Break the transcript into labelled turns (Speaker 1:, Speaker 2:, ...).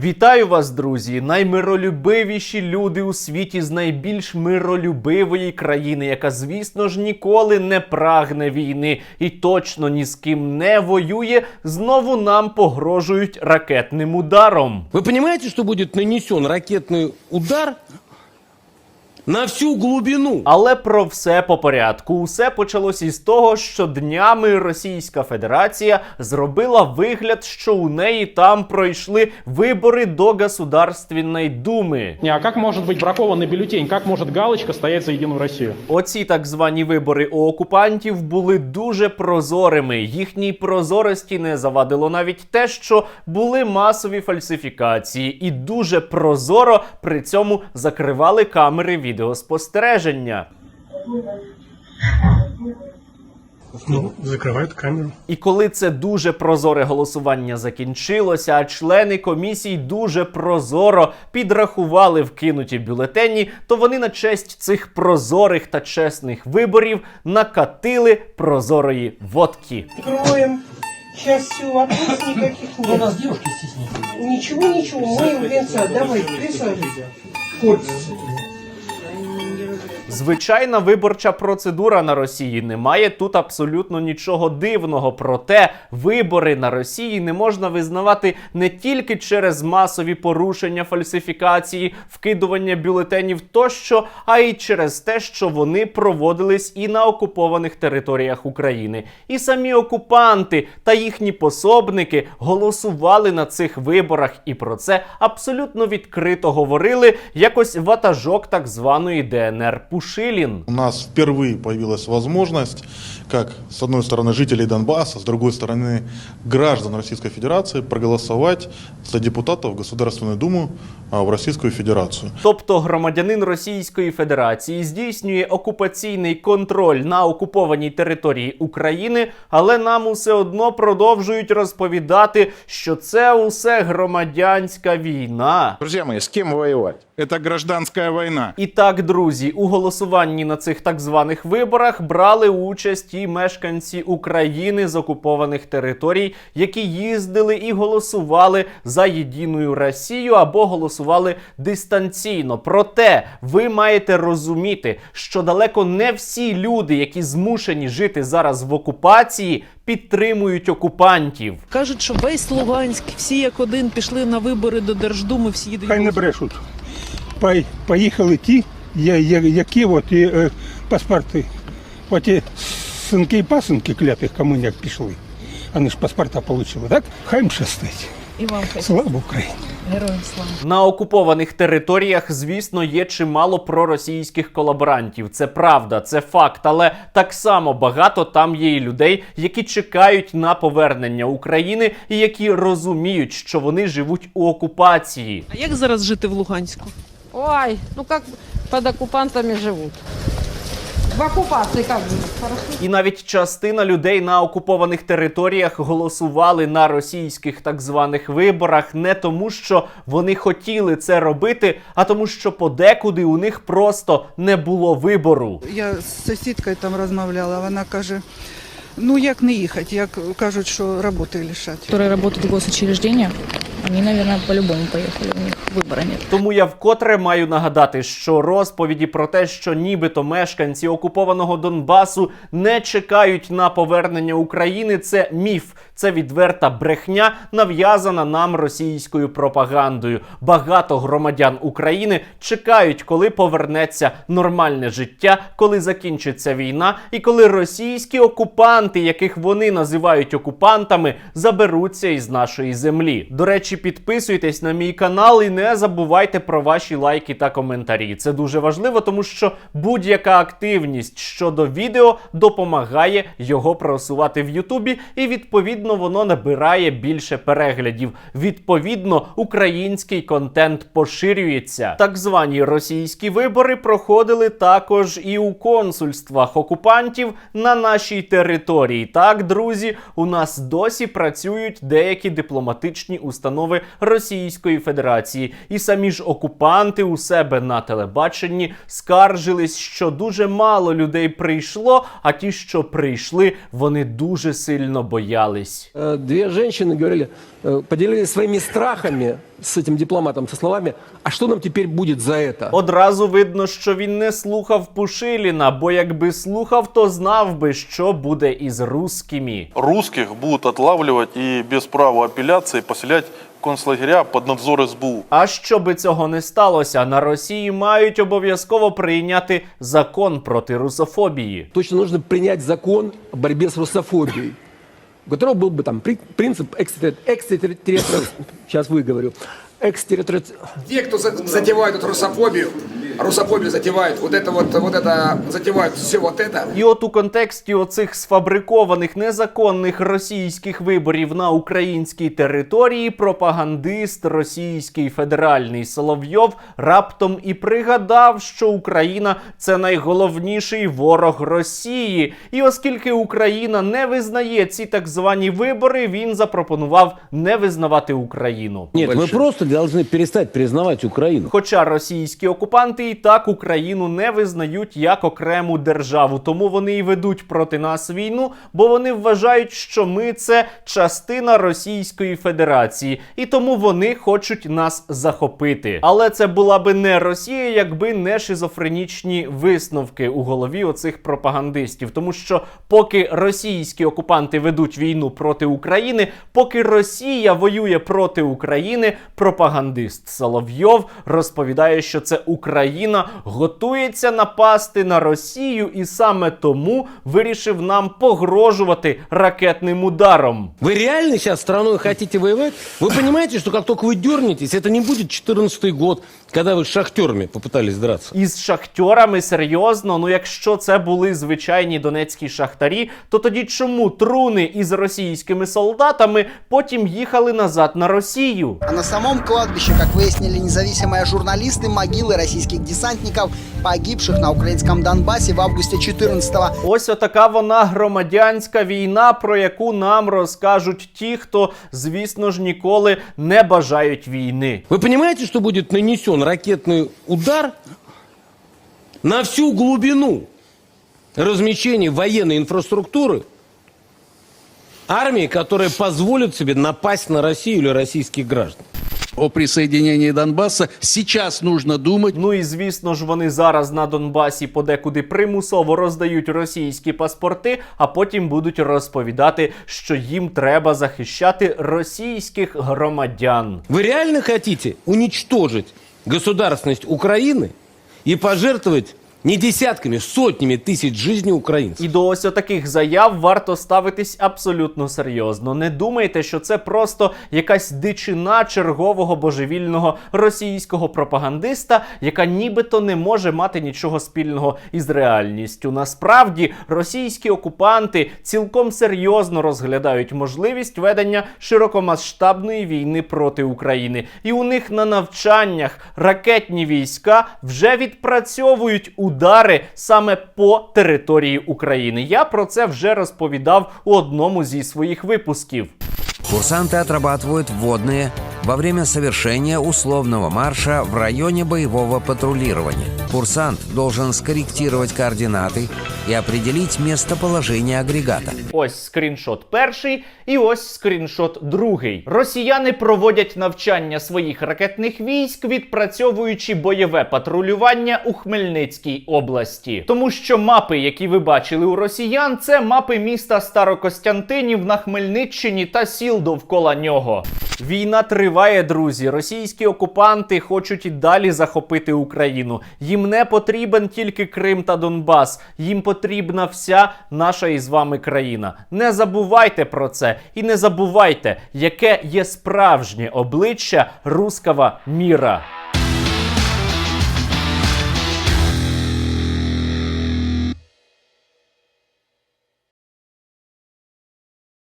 Speaker 1: Вітаю вас, друзі! Наймиролюбивіші люди у світі з найбільш миролюбивої країни, яка, звісно ж, ніколи не прагне війни і точно ні з ким не воює, знову нам погрожують ракетним ударом.
Speaker 2: Ви розумієте, що буде нанесен ракетний удар на всю глубину?
Speaker 1: Але про все по порядку. Усе почалось із того, що днями Російська Федерація зробила вигляд, що у неї там пройшли вибори до Государственної Думи.
Speaker 3: Не, А как может быть бракованный бюллетень? Как может галочка стоять за Единую Россию?
Speaker 1: Оці так звані вибори у окупантів були дуже прозорими. Їхній прозорості не завадило навіть те, що були масові фальсифікації, і дуже прозоро при цьому закривали камери відеоспостереження.
Speaker 4: Ну, закрывают камеру.
Speaker 1: І коли це дуже прозоре голосування закінчилося, а члени комісій дуже прозоро підрахували вкинуті бюлетені, то вони на честь цих прозорих та чесних виборів накатили прозорої водки.
Speaker 5: Откроем. Сейчас все, вопрос никаких нет. У нас девушки стесняются. Ничего, ничего, мы венца, давай, присаживайся.
Speaker 1: Звичайна виборча процедура на Росії немає тут абсолютно нічого дивного. Проте вибори на Росії не можна визнавати не тільки через масові порушення, фальсифікації, вкидування бюлетенів тощо, а й через те, що вони проводились і на окупованих територіях України. І самі окупанти та їхні пособники голосували на цих виборах, і про це абсолютно відкрито говорили якось ватажок так званої ДНР Пушилін.
Speaker 6: У нас впервые появилась возможность, как с одной стороны жителей Донбасса, с другой стороны граждан Российской Федерации проголосовать за депутатов в Государственную Думу а, в Российскую Федерацию.
Speaker 1: Тобто громадянин Російської Федерації здійснює окупаційний контроль на окупованій території України, але нам усе одно продовжують розповідати, що це усе громадянська війна.
Speaker 7: Друзья мои, с кем воевать? Это гражданская война.
Speaker 1: І так, друзі, у голосуванні на цих так званих виборах брали участь і мешканці України з окупованих територій, які їздили і голосували за єдиною Росію або голосували дистанційно. Проте ви маєте розуміти, що далеко не всі люди, які змушені жити зараз в окупації, підтримують окупантів.
Speaker 8: Кажуть, що весь Луганськ, всі як один пішли на вибори до Держдуми, всі їдуть.
Speaker 4: Хай не брешуть. Пой- Поїхали ті, я- я- які от і, е, паспорти. Оті синки і пасинки клятих комуняк пішли. Вони ж паспорта отримали, так? Хай їм щастить.
Speaker 8: І вам хай
Speaker 4: Слава Україні!
Speaker 8: героям слава.
Speaker 1: На окупованих територіях, звісно, є чимало проросійських колаборантів. Це правда, це факт. Але так само багато там є і людей, які чекають на повернення України і які розуміють, що вони живуть у окупації.
Speaker 8: А як зараз жити в Луганську?
Speaker 9: Ой, ну как под оккупантами живут? В оккупации как? Хорошо.
Speaker 1: І навіть частина людей на окупованих територіях голосували на російських так званих виборах не тому, що вони хотіли це робити, а тому, що подекуди у них просто не було вибору.
Speaker 10: Я з сусідкою там розмовляла, вона каже: ну як не їхати, як кажуть, що роботи лишать.
Speaker 11: которые работают в госучреждениях, они, наверное, по-любому поехали, у них выбора нет.
Speaker 1: Тому я вкотре маю нагадати, що розповіді про те, що нібито мешканці окупованого Донбасу не чекають на повернення України, це міф, це відверта брехня, нав'язана нам російською пропагандою. Багато громадян України чекають, коли повернеться нормальне життя, коли закінчиться війна, і коли російські окупанти, яких вони називають окупантами, заберуться із нашої землі. До речі, підписуйтесь на мій канал і не забувайте про ваші лайки та коментарі. Це дуже важливо, тому що будь-яка активність щодо відео допомагає його просувати в Ютубі, і відповідно воно набирає більше переглядів. Відповідно, український контент поширюється. Так звані російські вибори проходили також і у консульствах окупантів на нашій території. Так, друзі, у нас досі працюють деякі дипломатичні установи Російської Федерації, і самі ж окупанти у себе на телебаченні скаржились, що дуже мало людей прийшло, а ті, що прийшли, вони дуже сильно боялись.
Speaker 2: Э, Две женщины говорили, э, поделились своими страхами с этим дипломатом со словами «А что нам теперь будет за это?»
Speaker 1: Одразу видно, що він не слухав Пушиліна, бо якби слухав, то знав би, що буде із русскими.
Speaker 6: Русских будут отлавливать и без права апелляции поселять концлагеря под надзор СБУ.
Speaker 1: А щоби цього не сталося, на Росії мають обов'язково прийняти закон проти русофобії.
Speaker 2: Точно нужно принять закон о борьбе с русофобией, у которого был бы там при- принцип экстерриториальности. Сейчас выговорю. Экстерриториальности.
Speaker 12: Те, кто за- затевают эту русофобию, русофобию затевают, вот это вот, вот это, затевают все вот это,
Speaker 1: І от у контексті оцих сфабрикованих незаконних російських виборів на українській території пропагандист російський федеральний Соловйов раптом і пригадав, що Україна це найголовніший ворог Росії. І оскільки Україна не визнає ці так звані вибори, він запропонував не визнавати Україну.
Speaker 2: Нет, вы просто должны перестать признавать Украину.
Speaker 1: Хоча російські окупанти і так Україну не визнають як окрему державу, тому вони і ведуть проти нас війну, бо вони вважають, що ми це частина Російської Федерації, і тому вони хочуть нас захопити. Але це була би не Росія, якби не шизофренічні висновки у голові оцих пропагандистів. Тому що поки російські окупанти ведуть війну проти України, поки Росія воює проти України, пропагандист Соловйов розповідає, що це Україна Україна готується напасти на Росію, і саме тому вирішив нам погрожувати ракетним ударом.
Speaker 2: Ви реально зараз страною хочете воювати? Ви розумієте, що як тільки ви дернетесь, це не буде 14-й год, коли ви з шахтерами попитались драться.
Speaker 1: Із шахтерами серйозно. Ну якщо це були звичайні донецькі шахтарі, то тоді чому труни із російськими солдатами потім їхали назад на Росію?
Speaker 12: А на самому кладбищі, як вияснили незалежні журналісти, могили російських 11 десантников, погибших на українському Донбасі в августі 14-го.
Speaker 1: Ось така вона громадянська війна, про яку нам розкажуть ті, хто, звісно ж, ніколи не бажають війни.
Speaker 2: Ви розумієте, що буде нанесен ракетний удар на всю глибину розміщення воєнної інфраструктури? армии, которая позволит себе напасть на Россию или российских граждан.
Speaker 12: О присоединении Донбасса сейчас нужно думать.
Speaker 1: Ну і звісно ж, вони зараз на Донбасі подекуди примусово роздають російські паспорти, а потім будуть розповідати, що їм треба захищати російських громадян.
Speaker 2: Ви реально хочете уничтожить государственность України і пожертвовать не десятками, сотнями тысяч жизней украинцев?
Speaker 1: І до ось таких заяв варто ставитись абсолютно серйозно. Не думайте, що це просто якась дичина чергового божевільного російського пропагандиста, яка нібито не може мати нічого спільного із реальністю. Насправді російські окупанти цілком серйозно розглядають можливість ведення широкомасштабної війни проти України. І у них на навчаннях ракетні війська вже відпрацьовують удари саме по території України. Я про це вже розповідав у одному зі своїх випусків.
Speaker 12: Курсанты отрабатывают вводные во время совершения условного марша в районе боевого патрулирования. Курсант должен скорректировать координаты и определить местоположение агрегата.
Speaker 1: Ось скріншот перший, і ось скріншот другий. Росіяни проводять навчання своїх ракетних військ, відпрацьовуючи бойове патрулювання у Хмельницькій області. Тому що мапи, які ви бачили у росіян, це мапи міста Старокостянтинів на Хмельниччині та сіл довкола нього. Війна триває, друзі. Російські окупанти хочуть і далі захопити Україну. Їм не потрібен тільки Крим та Донбас. Їм потрібна вся наша із вами країна. Не забувайте про це і не забувайте, яке є справжнє обличчя руского міра.